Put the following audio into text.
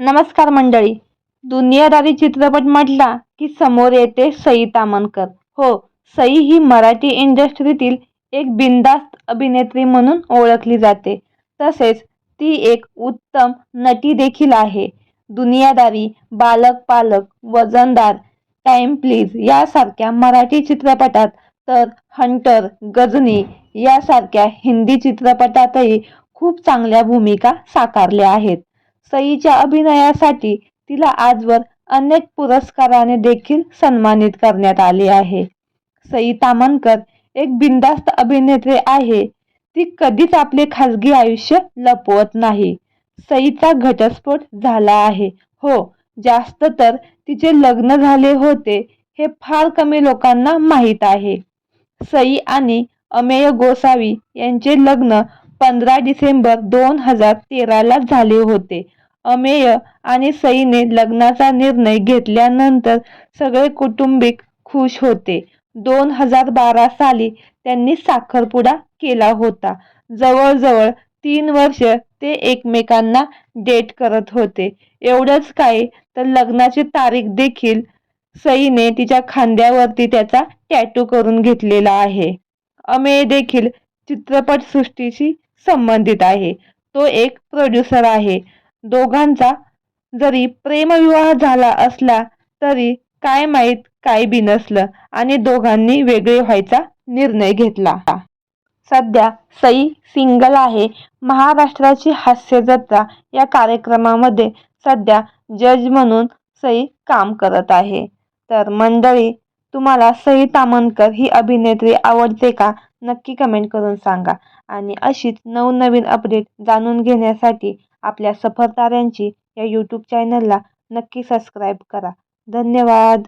नमस्कार मंडळी. दुनियादारी चित्रपट म्हटला की समोर येते सई तामणकर हो सई ही मराठी इंडस्ट्रीतील एक बिंदास्त अभिनेत्री म्हणून ओळखली जाते. तसेच ती एक उत्तम नटी देखील आहे. दुनियादारी बालक पालक वजनदार टाइम प्लीज यासारख्या मराठी चित्रपटात तर हंटर गजनी यासारख्या हिंदी चित्रपटातही खूप चांगल्या भूमिका साकारल्या आहेत. सईच्या अभिनयासाठी तिला आजवर अनेक पुरस्काराने देखील सन्मानित करण्यात आले आहे. सई तामनकर एक बिनधास्त अभिनेत्री आहे. ती कधीच आपले खाजगी आयुष्य लपवत नाही. सईचा घटस्फोट झाला आहे. हो जास्त तर तिचे लग्न झाले होते हे फार कमी लोकांना माहीत आहे. सई आणि अमेय गोसावी यांचे लग्न पंधरा डिसेंबर दोन हजार तेराला झाले होते. अमेय आणि सईने लग्नाचा निर्णय घेतल्यानंतर सगळे कुटुंबिक खुश होते. दोन हजार बारा साली त्यांनी साखरपुडा केला होता. जवळजवळ तीन वर्ष ते एकमेकांना डेट करत होते. एवढंच काय तर लग्नाची तारीख देखील सईने तिच्या खांद्यावरती त्याचा टॅटू करून घेतलेला आहे. अमेय देखील चित्रपटसृष्टीशी संबंधित आहे. तो एक प्रोड्युसर आहे. दोघांचा जरी प्रेमविवाह झाला असला तरी काय माहीत काय बी नसलं आणि दोघांनी वेगळे व्हायचा निर्णय घेतला. सध्या सई सिंगल आहे. महाराष्ट्राची हास्य जत्रा या कार्यक्रमामध्ये सध्या जज म्हणून सई काम करत आहे. तर मंडळी तुम्हाला सई तामणकर ही अभिनेत्री आवडते का? नक्की कमेंट करून सांगा. आणि अशीच नवनवीन अपडेट जाणून घेण्यासाठी आपल्या सफरताऱ्यांची या यूट्यूब चॅनलला नक्की सबस्क्राईब करा. धन्यवाद.